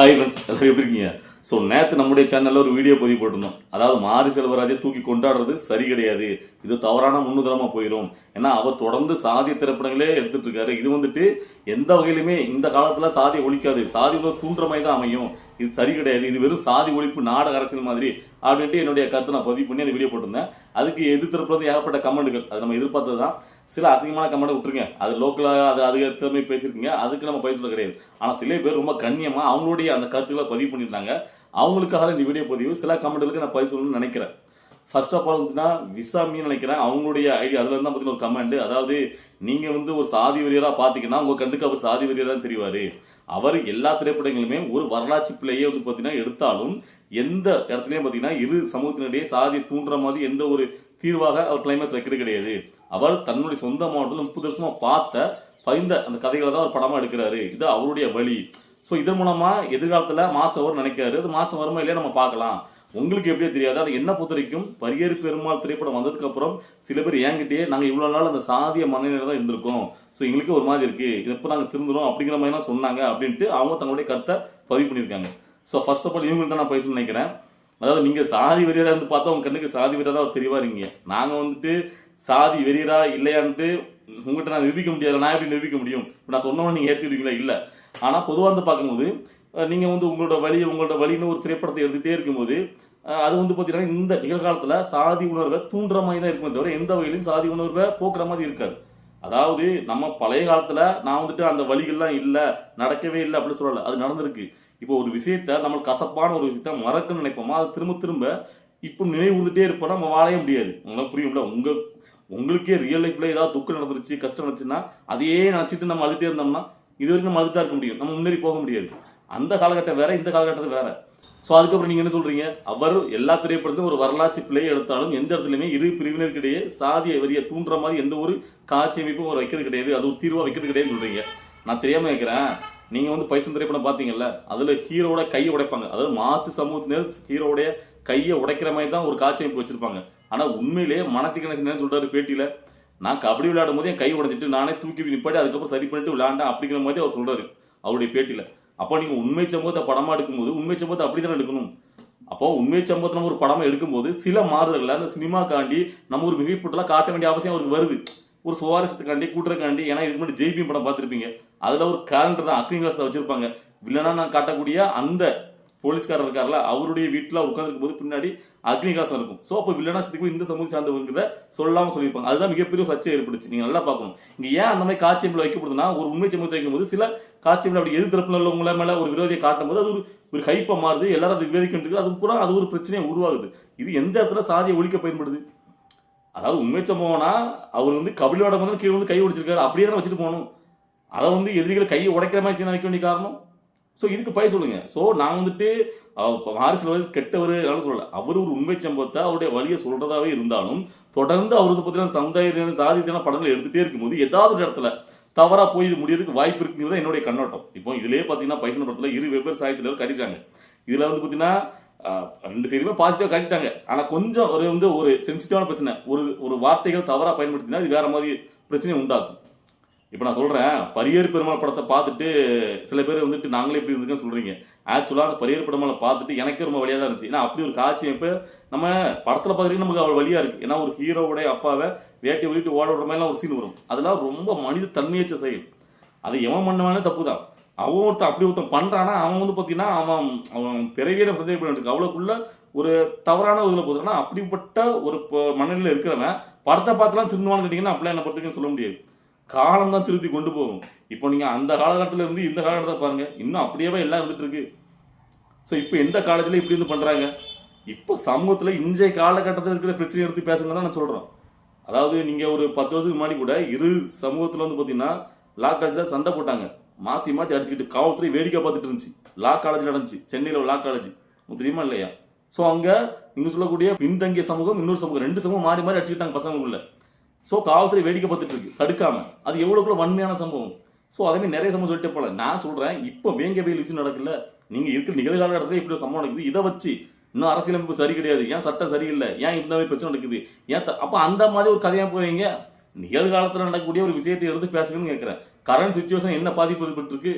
Hi friends எல்லாம் எப்படி இருக்கீங்க? ஸோ நேற்று நம்முடைய சேனலில் ஒரு வீடியோ பதிவு போட்டிருந்தோம் அதாவது மாரி செல்வராஜை தூக்கி கொண்டாடுறது சரி கிடையாது. இது தவறான முன்னுதாரணமாக போயிடும் ஏன்னா அவர் தொடர்ந்து சாதிய திரைப்படங்களே எடுத்துட்டு இருக்காரு. இது வந்துட்டு எந்த வகையிலுமே இந்த காலத்தில் சாதியை ஒழிக்காது. சாதி உணர்வு தூண்டுற மாதிரி தான் அமையும். இது சரி கிடையாது. இது வெறும் சாதி ஒழிப்பு நாடக அரசியல் மாதிரி அப்படின்ட்டு என்னுடைய கருத்தை நான் பதிவு பண்ணி அந்த வீடியோ போட்டிருந்தேன். அதுக்கு எதிர்த்திருப்பது ஏகப்பட்ட கமெண்ட்டுகள். அது நம்ம எதிர்பார்த்தது தான் சில அசிங்கமான கமெண்ட் விட்டுருங்க. அது லோக்கலாக அது அதுக்கு ஏற்ற மாதிரி பேசியிருக்கீங்க. அதுக்கு நம்ம பேசுறது கிடையாது. ஆனால் சில பேர் ரொம்ப கண்ணியமாக அவங்களுடைய அந்த கருத்துக்களை பதிவு பண்ணியிருந்தாங்க. அவங்களுக்காக இந்த வீடியோ பதிவு. சில கமெண்ட்டுகளுக்கு நான் பதிவு சொல்லணும்னு நினைக்கிறேன். ஃபர்ஸ்ட் ஆஃப் ஆல் வந்துன்னா விசாமின்னு நினைக்கிறேன். அவங்களுடைய ஐடி அதில் இருந்தால் பார்த்தீங்கன்னா ஒரு கமெண்ட் அதாவது நீங்கள் வந்து ஒரு சாதி வெறியராக பார்த்தீங்கன்னா உங்கள் கண்டுக்கு அவர் சாதி வெறியராக தான் தெரிவார். அவர் எல்லா திரைப்படங்களுமே ஒரு வரலாற்று பிள்ளையே வந்து பார்த்தீங்கன்னா எடுத்தாலும் எந்த இடத்துலையும் பார்த்தீங்கன்னா இரு சமூகத்தினிடையே சாதியை தூண்டுற மாதிரி எந்த ஒரு தீர்வாக அவர் கிளைமேக்ஸ் வைக்கிறது கிடையாது. அவர் தன்னுடைய சொந்த மாவட்டத்தில் முப்பது வருஷமாக பார்த்த பகிர்ந்த அந்த கதைகளை தான் அவர் படமாக எடுக்கிறாரு. இது அவருடைய வழி. ஸோ இதன் மூலமாக எதிர்காலத்தில் மாற்றம் வரும் நினைக்கிறாரு. அது மாற்றம் வருமா இல்லையா நம்ம பார்க்கலாம். உங்களுக்கு எப்படியே தெரியாது. அது என்ன பொறுத்த வரைக்கும் பரியேறு பெருமாள் திரைப்படம் வந்ததுக்கப்புறம் சில பேர் ஏங்கிட்டே நாங்கள் இவ்வளோ நாள் அந்த சாதிய மனநிலை தான் இருந்திருக்கோம். ஸோ எங்களுக்கு ஒரு மாதிரி இருக்குது இது எப்போ நாங்கள் திருந்துறோம்? அப்படிங்கிற மாதிரிலாம் சொன்னாங்க அப்படின்ட்டு அவங்க தங்களுடைய கருத்தை பதிவு பண்ணியிருக்காங்க. ஸோ ஃபர்ஸ்ட் ஆஃப் ஆல் இவங்களுக்கு தான் நான் பேசணும்னு நினைக்கிறேன். அதாவது நீங்கள் சாதி வெறியரா இருந்து பார்த்தா உங்க கண்ணுக்கு சாதி வெறியரா அவர் தெரிவாருங்க நாங்கள் வந்துட்டு சாதி வெறியரா இல்லையான்ட்டு உங்கள்கிட்ட நான் நிரூபிக்க முடியாது நான் எப்படி நிரூபிக்க முடியும்? இப்ப நான் சொன்னவன் நீங்கள் ஏற்றிடுவீங்களா இல்லை. ஆனால் பொதுவாக வந்து பார்க்கும்போது நீங்கள் வந்து உங்களோட வழி உங்களோட வழின்னு ஒரு திரைப்படத்தை எடுத்துகிட்டே இருக்கும்போது அது வந்து பார்த்தீங்கன்னா இந்த நிகழ்காலத்தில் சாதி உணர்வை தூண்டுற மாதிரி தான் இருக்குமே தவிர எந்த வகையிலும் சாதி உணர்வை போக்குற மாதிரி இருக்காது. அதாவது நம்ம பழைய காலத்தில் நான் வந்துட்டு அந்த வழிகள்லாம் இல்லை நடக்கவே இல்லை அப்படின்னு சொல்லலை. அது நடந்திருக்கு. இப்போ ஒரு விஷயத்த நம்ம கசப்பான ஒரு விஷயத்த மறக்கணும்னு நினைப்போமா? அது திரும்ப திரும்ப இப்போ நினைவுறுந்துட்டே இருப்போம் நம்ம வாழவே முடியாது. உங்களுக்கு புரியும்ல உங்கள் உங்களுக்கே ரியல் லைஃப்ல ஏதாவது துக்கம் நடந்துருச்சு கஷ்டம் நடந்துச்சுன்னா அதையே நினச்சிட்டு நம்ம அழுதுட்டே இருந்தோம்னா இது வரைக்கும் நம்ம அழுதா இருக்க முடியும். நம்ம முன்னேறி போக முடியாது. அந்த காலகட்டம் வேற இந்த காலகட்டத்தை வேற. ஸோ அதுக்கப்புறம் நீங்கள் என்ன சொல்கிறீங்க அவர் எல்லா திரைப்படத்திலும் ஒரு வரலாற்று பிழை எடுத்தாலும் எந்த இடத்துலையுமே இரு பிரிவினருக்கிடையே சாதிய வரியை தூண்டுற மாதிரி எந்த ஒரு காட்சி அமைப்பும் ஒரு வைக்கிறது கிடையாது. அது ஒரு தீர்வாக வைக்கிறது கிடையாது சொல்கிறீங்க நான் தெரியாமல் வைக்கிறேன் நீங்கள் வந்து பைசன் திரைப்படம் பார்த்தீங்கல்ல அதில் ஹீரோட கையை உடைப்பாங்க. அதாவது மாற்று சமூகத்தினர் ஹீரோடைய கையை உடைக்கிற மாதிரி தான் ஒரு காட்சி அமைப்பு வச்சுருப்பாங்க. ஆனால் உண்மையிலேயே மனத்தி கணேசன் சொல்றாரு பேட்டியில? நான் கபடி விளையாடும் போது என் கை உடைச்சிட்டு நானே தூக்கி நிப்பாட்டி அதுக்கப்புறம் சரி பண்ணிட்டு விளையாண்டேன் அப்படிங்கிற மாதிரி அவர் சொல்றாரு அவருடைய பேட்டியில. அப்போ நீங்கள் உண்மை சம்பவத்தை படமா எடுக்கும்போது உண்மை சம்பவத்தை அப்படிதான் எடுக்கணும்? அப்போ உண்மை சம்பவத்தை நம்ம ஒரு படமா எடுக்கும்போது சில மாறுதல்களை அந்த சினிமாக்காண்டி நம்ம ஒரு மிகைப்பட்டெல்லாம் காட்ட வேண்டிய அவசியம் அவருக்கு வருது. ஒரு சுவாரஸ்யத்துக்காண்டி கூட்டுறக்காண்டி ஏன்னா இதுக்கு முன்னாடி ஜெய்பி படம் பார்த்துருப்பீங்க. அதில் ஒரு கேலண்டர் தான் அக்னி கிளாஸ்ல வச்சிருப்பாங்க. வில்லனா நான் காட்டக்கூடிய அந்த போலீஸ்காரர் இருக்கார்ல அவருடைய வீட்டில் உட்காந்துருக்கும் போது பின்னாடி அக்னி கிளாஸ் இருக்கும். ஸோ அப்போ வில்லனா சித்திக்கும் இந்த சமூகம் சார்ந்தவங்கிறத சொல்லாமல் சொல்லியிருப்பாங்க. அதுதான் மிகப்பெரிய சர்ச்சை ஏற்பட்டுச்சு. நீங்கள் நல்லா பார்க்கணும். இங்கே ஏன் அந்த மாதிரி காட்சி அமைப்பில் வைக்கப்படுதுன்னா ஒரு உண்மை சமூகத்தை வைக்கும்போது சில காட்சி அப்படி அப்படி எதிர்த்தரப்புல உள்ளவங்கள மேலே ஒரு விரோதியை காட்டும் போது அது ஒரு ஒரு கைப்பா மாறுது. எல்லாரும் அதை விவாதிக்கின்றது அது கூட அது ஒரு பிரச்சனையை உருவாகுது. இது எந்த இடத்துல சாதியை ஒழிக்க பயன்படுது? அதாவது உண்மை சம்பவம்னா அவர் வந்து கபிலோட வந்து கீழே வந்து கை ஒடிச்சிருக்காரு. அப்படியே தான் வச்சுட்டு போகணும். அதை வந்து எதிரிகள் கையை உடைக்கிற மாதிரி சீனா வைக்க வேண்டிய காரணம். ஸோ இதுக்கு பய சொல்லுங்க. ஸோ நான் வந்துட்டு வாரிசு வயசு கெட்டவர் சொல்லல. அவர் ஒரு உண்மை சம்பவத்தை அவருடைய வழியை சொல்றதாவே இருந்தாலும் தொடர்ந்து அவர் வந்து பார்த்தீங்கன்னா சமுதாய சாதித்தான படங்கள் எடுத்துகிட்டே இருக்கும்போது ஏதாவது ஒரு இடத்துல தவறா போய் இது முடியறதுக்கு வாய்ப்பு இருக்குங்கிறது என்னுடைய கண்ணோட்டம். இப்போ இதுலேயே பார்த்தீங்கன்னா பைசன் படத்தில் இரு வெவ்வேறு சாயத்தில் காட்டிட்டாங்க இதில் வந்து பார்த்தீங்கன்னா ரெண்டு சைடுமே பாசிட்டிவா காட்டிட்டாங்க. ஆனா கொஞ்சம் ஒரு வந்து ஒரு சென்சிட்டிவான பிரச்சனை. ஒரு ஒரு வார்த்தைகள் தவறா பயன்படுத்தினா அது வேற மாதிரி பிரச்சனை உண்டாகும் இப்போ நான் சொல்கிறேன் பரியேறு பெருமாள் படத்தை பார்த்துட்டு சில பேர் வந்துட்டு நாங்களே எப்படி இருந்துக்கன்னு சொல்கிறீங்க ஆக்சுவலாக அந்த பரியேறு பெருமாளை பார்த்துட்டு எனக்கே ரொம்ப வழியாக தான் இருந்துச்சு. ஏன்னா அப்படி ஒரு காட்சி இப்போ நம்ம படத்தில் பார்த்துட்டு நமக்கு அவ்வளோ வழியாக இருக்குது ஏன்னா ஒரு ஹீரோவுடைய அப்பாவை வேட்டி விட்டு ஓட விடுற மாதிரிலாம் ஒரு சீன் வரும். அதெல்லாம் ரொம்ப மனித தன்மையச்ச செயல். அது எவன் பண்ணவானே தப்பு தான் அவன் ஒருத்தன் அப்படி ஒருத்தன் பண்ணுறான்னா அவன் வந்து பார்த்தீங்கன்னா அவன் அவன் பிறவியில சந்தேகம் பண்ணிட்டு அவ்வளோக்குள்ள ஒரு தவறான ஒரு இதில் போதுன்னா அப்படிப்பட்ட ஒரு மனநிலையில் இருக்கிறவன் படத்தை பார்த்துலாம் திருந்துவான்னு கேட்டிங்கன்னா அப்படிலாம் என்ன பொறுத்தவரைக்கும் சொல்ல முடியாது. காலம் தான் திருத்தி கொண்டு போகும். இப்போ நீங்கள் அந்த காலகட்டத்தில் இருந்து இந்த காலகட்டத்தில் பாருங்கள் இன்னும் அப்படியே எல்லாம் இருந்துட்டு இருக்கு. ஸோ இப்போ எந்த காலேஜில் இப்படி இருந்து பண்ணுறாங்க இப்போ சமூகத்தில் இன்றைய காலகட்டத்தில் இருக்கிற பிரச்சனை எடுத்து பேசுங்க தான் நான் சொல்கிறோம் அதாவது நீங்கள் ஒரு பத்து வருஷத்துக்கு முன்னாடி கூட இரு சமூகத்தில் வந்து பார்த்தீங்கன்னா லா காலேஜில் சண்டை போட்டாங்க. மாற்றி மாற்றி அடிச்சுக்கிட்டு காவல்துறை வேடிக்கை பார்த்துட்டு இருந்துச்சு. லா காலேஜில் நடந்துச்சு. சென்னையில் லா காலேஜ் தெரியுமா இல்லையா? ஸோ அங்கே இங்கே சொல்லக்கூடிய பின்தங்கிய சமூகம் இன்னொரு சமூகம் ரெண்டு சமூகம் மாறி மாறி அடிச்சுக்கிட்டாங்க பசங்களுக்குள்ள. ஸோ காவல்துறை வேடிக்கை பார்த்துட்டு இருக்கு. தடுக்காம. அது எவ்வளோக்குள்ள வன்மையான சம்பவம்? ஸோ அதேமாதிரி நிறைய சம்பவம் சொல்லிட்டே போல நான் சொல்கிறேன் இப்போ வேங்க வெயில் விஷயம் நடக்கல நீங்கள் இருக்கிற நிகழ்கால இடத்துல இப்படி ஒரு சம்பவம் நடக்குது. இதை வச்சு இன்னும் அரசியலமைப்பு சரி கிடையாது. ஏன் சட்டம் சரியில்லை? ஏன் இந்த மாதிரி பிரச்சனை நடக்குது? ஏன் அப்போ அந்த மாதிரி ஒரு கதையாக போவீங்க? நிகழ்காலத்தில் நடக்கக்கூடிய ஒரு விஷயத்தை எடுத்து பேசுங்கன்னு கேட்குறேன் கரண்ட் சுச்சுவேஷன் என்ன பாதிப்பு ஏற்பட்டுருக்கு?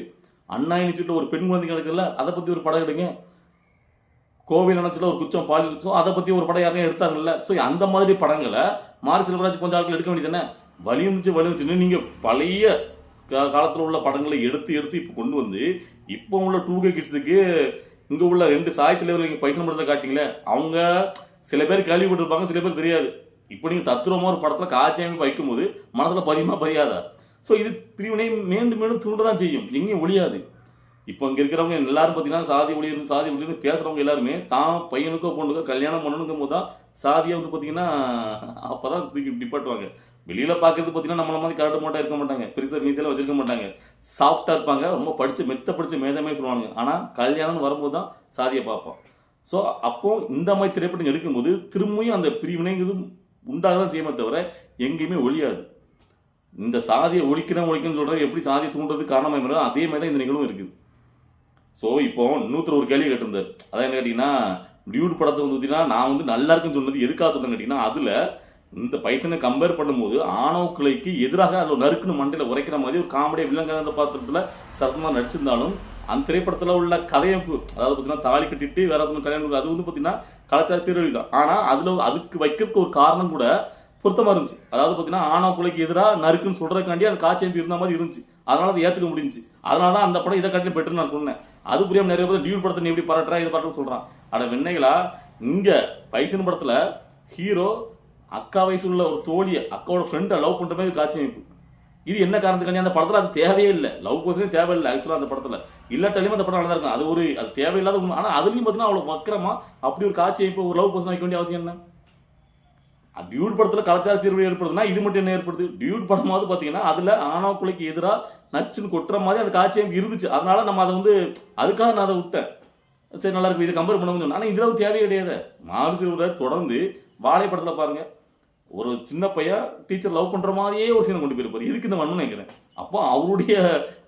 அண்ணா யூனிவர்சிட்டியில் ஒரு பெண் குழந்தைங்க இருக்குல்ல அதை பற்றி ஒரு படம் எடுங்க. கோவில் நினைச்சல ஒரு குச்சம் பால் ஸோ அதை பற்றி ஒரு படம் யாரையும் எடுத்தாங்கல்ல. ஸோ அந்த மாதிரி படங்களை மாரி செல்வராஜ் கொஞ்சம் ஆட்கள் எடுக்க வேண்டியதானே வலி இருந்துச்சு வலி இருந்துச்சுன்னு நீங்கள் பழைய காலத்தில் உள்ள படங்களை எடுத்து எடுத்து இப்போ கொண்டு வந்து இப்போ உள்ள டூ கே கிட்ஸுக்கு இங்கே உள்ள ரெண்டு சாய் தலைவர்கள் நீங்கள் பைசா படத்தை காட்டிங்களே அவங்க சில பேர் கேள்விப்பட்டிருப்பாங்க சில பேர் தெரியாது. இப்போ நீங்கள் தத்துரமாக ஒரு படத்தில் காட்சியமைப்பு வைக்கும்போது மனசில் பதியுமா பதியாதா? ஸோ இது பிரிவினை மீண்டும் மீண்டும் தூண்ட தான் செய்யும். எங்கேயும் ஒழியாது. இப்போ இங்கே இருக்கிறவங்க எல்லாரும் பார்த்தீங்கன்னா சாதி ஒளியிருந்து சாதி ஒளியிருந்து பேசுகிறவங்க எல்லாருமே தான் பையனுக்கோ பொண்ணுக்கோ கல்யாணம் பண்ணணுங்கும் போது தான் சாதியை வந்து பார்த்தீங்கன்னா அப்போ தான் தூக்கி நிப்பாட்டுவாங்க. வெளியில் பார்க்கறது பார்த்தீங்கன்னா நம்மள மாதிரி கரடு மோட்டாக இருக்க மாட்டாங்க. பெருசாக மீசையில் வச்சிருக்க மாட்டாங்க. சாஃப்டாக இருப்பாங்க. ரொம்ப படித்து மெத்த படித்து மேதமே சொல்லுவாங்க ஆனால் கல்யாணம்னு வரும்போது தான் சாதியை பார்ப்போம். ஸோ அப்போது இந்த மாதிரி திரைப்படம் எடுக்கும்போது திரும்பியும் அந்த பிரிவினைங்கிறது உண்டாக தான் செய்யுமே தவிர எங்கேயுமே ஒழியாது. இந்த சாதியை ஒழிக்கிறேன் ஒழிக்கணும்னு சொல்கிறது எப்படி சாதியை தூண்டுறது காரணமாக அதே மாதிரி தான் இந்த நிகழ்வும் இருக்குது. ஸோ இப்போ இன்னொருத்தர் ஒரு கேள்வி கேட்டிருந்தார். அதான் என்ன கேட்டிங்கன்னா டியூட் படத்தை வந்து பார்த்தீங்கன்னா நான் வந்து நல்லா இருக்குன்னு சொன்னது எதுக்காக சொன்னேன் கேட்டிங்கன்னா அதில் இந்த பைசனை கம்பேர் பண்ணும்போது ஆணவ எதிராக அதில் நறுக்குன்னு மண்டையில் உரைக்கிற மாதிரி ஒரு காமெடியாக வில்லங்க பாத்திரத்தில் சரத்குமார் நடிச்சிருந்தாலும் அந்த திரைப்படத்தில் உள்ள கதையமைப்பு அதாவது பார்த்தீங்கன்னா தாலி கட்டிட்டு வேற ஒருத்தவங்க கல்யாணம் அது வந்து பார்த்தீங்கன்னா கலாச்சார சீரழிவு தான். ஆனால் அதில் அதுக்கு வைக்கிறதுக்கு ஒரு காரணம் கூட பொருத்தமாக இருந்துச்சு. அதாவது பார்த்தீங்கன்னா ஆனா கொலைக்கு எதிராக நறுக்குன்னு சொல்றதுக்காண்டி அந்த காட்சி இருந்த மாதிரி இருந்துச்சு. அதனால அதை ஏற்றுக்க முடிஞ்சு அதனால தான் அந்த படம் இதை காட்டி பெட்டர்னு நான் சொன்னேன். அது புரியாமல் நிறைய பேர் டியூட் படத்தை நீ எப்படி பாராட்டுறா இது பாட்டு சொல்கிறான் ஆனால் வெண்ணைகளா இங்கே பைசன் படத்தில் ஹீரோ அக்கா வயசு உள்ள ஒரு தோழியை அக்காவோட ஃப்ரெண்டை லவ் பண்ணுற மாதிரி காட்சி அமைப்பு. இது என்ன காரணத்துக்காண்டி அந்த படத்தில் அது தேவையே இல்லை. லவ் கோசமே தேவையில்லை ஆக்சுவலாக அந்த படத்தில். இல்லாட்டாலையும் அந்த படம் நல்லா இருக்கும். அது ஒரு அது தேவையில்லாத ஒன்று ஆனால் அதுலேயும் பார்த்தீங்கன்னா அவ்வளோ வக்கரமா அப்படி ஒரு காட்சி இப்போ ஒரு லவ் கோசம் வைக்க வேண்டிய அவசியம் என்ன? டியூட் படத்தில் கலாச்சார சீர்குலைவு ஏற்படுதுன்னா இது மட்டும் என்ன ஏற்படுது? டியூட் படமாவது பார்த்தீங்கன்னா அதில் ஆணாக்குலைக்கு எதிராக நச்சுன்னு கொட்டுற மாதிரி அந்த காட்சியம் இருந்துச்சு. அதனால நம்ம அதை வந்து அதுக்காக நான் அதை விட்டேன். சரி நல்லா இருக்கு. இதை கம்பேர் பண்ண முடியும். ஆனால் இதில் தேவையே கிடையாது. மாறு சிறுவரை தொடர்ந்து வாழை படத்தில் பாருங்கள் ஒரு சின்ன பையன் டீச்சர் லவ் பண்ணுற மாதிரியே ஒரு சீனை கொண்டு போயிருப்பாரு. இதுக்கு இந்த மண்ணு நினைக்கிறேன் அப்போ அவருடைய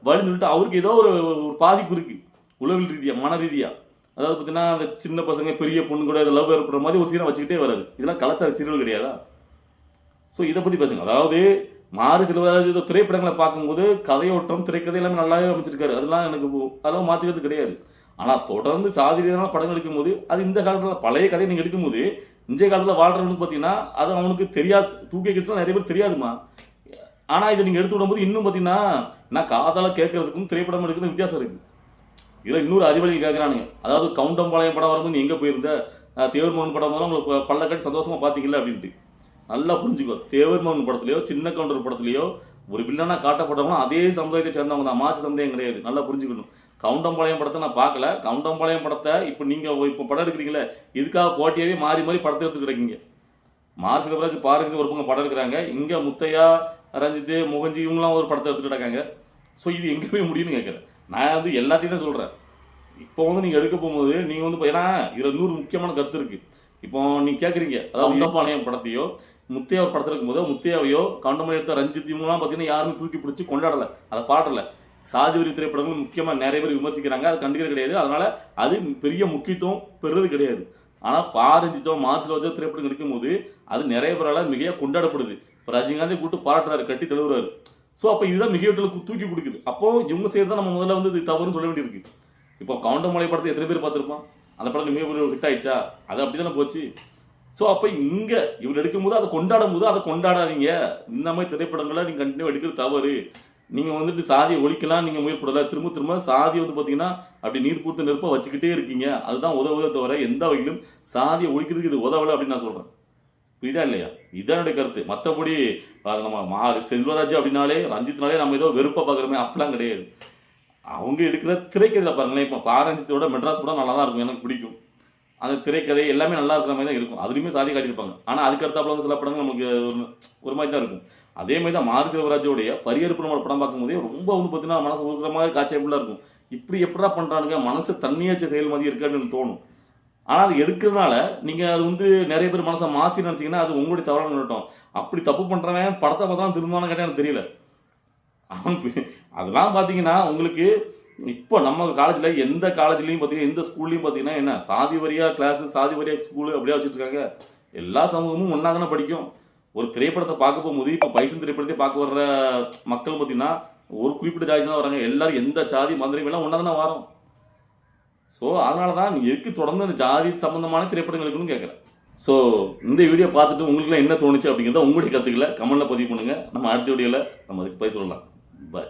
வழி சொல்லிட்டு அவருக்கு ஏதோ ஒரு ஒரு பாதிப்பு இருக்குது உளவில் ரீதியாக மன ரீதியாக அதாவது பார்த்தீங்கன்னா அந்த சின்ன பசங்க பெரிய பொண்ணு கூட லவ் ஏற்படுற மாதிரி ஒரு சீனை வச்சுக்கிட்டே வராது இதெல்லாம் கலாச்சார சீரியல் கிடையாதா? ஸோ இதை பற்றி பேசுங்க. அதாவது மாறு சிலவராஜ் திரைப்படங்களை பார்க்கும்போது கதையோட்டம் திரைக்கதை எல்லாமே நல்லாவே அமைச்சிருக்காரு. அதெல்லாம் எனக்கு அதெல்லாம் மாற்றிக்கிறது கிடையாது. ஆனால் தொடர்ந்து சாதி ரீதியான படங்கள் எடுக்கும்போது அது இந்த காலத்தில் பழைய கதையை நீங்கள் எடுக்கும்போது இன்றைய காலத்தில் வாழ்கிறவனுக்கு பார்த்தீங்கன்னா அது அவனுக்கு தெரியாது. தூக்கி கிட்ஸ்லாம் நிறைய பேர் தெரியாதுமா ஆனால் இதை நீங்கள் எடுத்து விடும்போது இன்னும் பார்த்தீங்கன்னா நான் காதால் கேட்கறதுக்கும் திரைப்படம் எடுக்கிறதுக்கும் வித்தியாசம் இருக்குது இதில் இன்னொரு அறிவழிகள் கேட்குறானுங்க அதாவது கவுண்டம்பாளையம் படம் வரும்போது நீ எங்கே போயிருந்த? தேவர்மோகன் படம் வரும் உங்களுக்கு பல்ல கட்டி சந்தோஷமாக பார்த்தீங்களா அப்படின்ட்டு. நல்லா புரிஞ்சுக்கோ. தேவர்மோகன் படத்துலையோ சின்ன கவுண்டர் படத்துலையோ ஒரு வில்லனா காட்டப்பட்டவங்களும் அதே சமுதாயத்தை சேர்ந்தவங்க தான். மாற்று சந்தேகம் கிடையாது. நல்லா புரிஞ்சுக்கணும். கவுண்டம்பாளையம் படத்தை நான் பார்க்கல. கவுண்டம்பாளையம் படத்தை இப்போ நீங்கள் இப்போ படம் எடுக்கிறீங்களே இதுக்காக போட்டியாகவே மாறி மாறி படத்தை எடுத்து கிடைக்கீங்க மார் சிவராஜ் பாரதி ஒரு பக்கம் படம் எடுக்கிறாங்க. இங்கே முத்தையா ரஞ்சித் முகஞ்சி இவங்களாம் ஒரு படத்தை எடுத்துகிட்டு இருக்காங்க. ஸோ இது எங்கே போய் முடியும்னு கேட்குறேன் நான் வந்து எல்லாத்தையும் தான் சொல்கிறேன் இப்போ வந்து நீங்கள் எடுக்க போகும்போது நீங்கள் வந்து ஏன்னா இதில் நூறு முக்கியமான கருத்து இருக்குது இப்போ நீங்கள் கேட்குறீங்க அதாவது இளம்பாளையம் படத்தையோ முத்தையா ஒரு படத்தில் இருக்கும்போது முத்தையாவையோ கவுண்டமணி எடுத்த ரஞ்சித் இவங்களாம் பார்த்தீங்கன்னா யாருமே தூக்கி பிடிச்சி கொண்டாடலை. அதை பாடலை. சாதி வரி திரைப்படங்கள் முக்கியமாக நிறைய பேர் விமர்சிக்கிறாங்க. அது கண்டுக்கிறது கிடையாது. அதனால அது பெரிய முக்கியத்துவம் பெறுறது கிடையாது. ஆனால் பாரஞ்சித்தோ மார்ச்சில் வச்ச திரைப்படம் எடுக்கும்போது அது நிறைய பேரால் மிகையாக கொண்டாடப்படுது. இப்போ ரஜினிகாந்தை கூப்பிட்டு பாராட்டுறாரு கட்டி தழுவுறாரு. ஸோ அப்போ இதுதான் மிகையீட்டில் தூக்கி கொடுக்குது. அப்போ இவங்க செய்யறது தான் நம்ம முதல்ல வந்து இது தவறுன்னு சொல்ல வேண்டியிருக்கு. இப்போ கவுண்டமலை படத்தை எத்தனை பேர் பார்த்துருப்பான்? அந்த படம் மிகப்பெரிய ஹிட் ஆயிடுச்சா? அது அப்படி தானே போச்சு. ஸோ அப்போ இங்கே இவர் எடுக்கும்போது அதை கொண்டாடும் போது அதை கொண்டாடாதீங்க. இந்த மாதிரி திரைப்படங்களை நீங்கள் கண்டினியூ எடுக்கிறது தவறு. நீங்கள் வந்துட்டு சாதியை ஒழிக்கலாம் நீங்கள் முயற்படலை திரும்ப திரும்ப சாதியை வந்து பார்த்தீங்கன்னா அப்படி நீர் பூர்த்த நெருப்பாக வச்சுக்கிட்டே இருக்கீங்க. அதுதான் உதவுதே தவிர எந்த வகையிலும் சாதியை ஒழிக்கிறதுக்கு இது உதவலை அப்படின்னு நான் சொல்கிறேன் புரியுதா இல்லையா? இதான் என்னுடைய கருத்து. மற்றபடி நம்ம மா செல்வராஜ் அப்படின்னாலே ரஞ்சித்னாலே நம்ம ஏதோ வெறுப்பாக பார்க்குறோமே அப்படிலாம் கிடையாது. அவங்க எடுக்கிற திரைக்கதையில் பாருங்களேன் இப்போ பாரஞ்சித்தோட மெட்ராஸ் படம் நல்லா தான் இருக்கும் எனக்கு பிடிக்கும். அந்த திரைக்கதை எல்லாமே நல்லா இருக்கிற மாதிரி தான் இருக்கும். அதுலேயுமே சாதி காட்டியிருப்பாங்க. ஆனால் அதுக்கு அடுத்தாப்புல வந்து சில படங்கள் நமக்கு ஒரு- ஒரு மாதிரி தான் இருக்கும். அதே மாதிரி தான் மாரி செல்வராஜோடைய பரியறுப்பு நம்ம படம் பார்க்கும்போதே ரொம்ப வந்து பார்த்தீங்கன்னா மனசு உருக்கிற மாதிரி காட்சி இருக்கும். இப்படி எப்படா பண்ணுறானுங்க மனசு தன்மையாச்ச செயல் மாதிரி இருக்கு அப்படின்னு தோணும். ஆனால் அது எடுக்கிறதுனால நீங்கள் அது வந்து நிறைய பேர் மனசை மாற்றி நினச்சிங்கன்னா அது உங்களுடைய தவறான நினைட்டோம் அப்படி தப்பு பண்ணுறவன் படத்தை பார்த்தா தான் திருந்தானு கேட்டால் எனக்கு தெரியல. அவன் அதெல்லாம் பார்த்தீங்கன்னா உங்களுக்கு இப்போ நம்ம காலேஜில் எந்த காலேஜ்லையும் பார்த்தீங்கன்னா எந்த ஸ்கூல்லையும் பார்த்தீங்கன்னா என்ன சாதி வரியா கிளாஸு சாதி வரியா ஸ்கூலு அப்படியே வச்சுருக்காங்க எல்லா சமூகமும் ஒன்றா தானே படிக்கும். ஒரு திரைப்படத்தை பார்க்க போகும்போது இப்போ பைசன் திரைப்படத்தை பார்க்க வர்ற மக்கள் பார்த்தீங்கன்னா ஒரு குறிப்பிட்ட ஜாதி தான் வராங்க. எல்லாரும் எந்த ஜாதி மந்திரிகள் எல்லாம் ஒன்றா தானே வரோம். ஸோ அதனால தான் நீ எதுக்கு தொடர்ந்து அந்த ஜாதி சம்மந்தமான திரைப்படங்கள் இருக்குன்னு கேட்குறேன் ஸோ இந்த வீடியோ பார்த்துட்டு உங்களுக்குலாம் என்ன தோணுச்சு அப்படிங்கிறத உங்களுடைய கருத்துக்களை கமெண்ட்ல பதிவு பண்ணுங்கள் நம்ம அடுத்த வீடியோவில் நம்ம அதுக்கு போய் சொல்லலாம். பாய்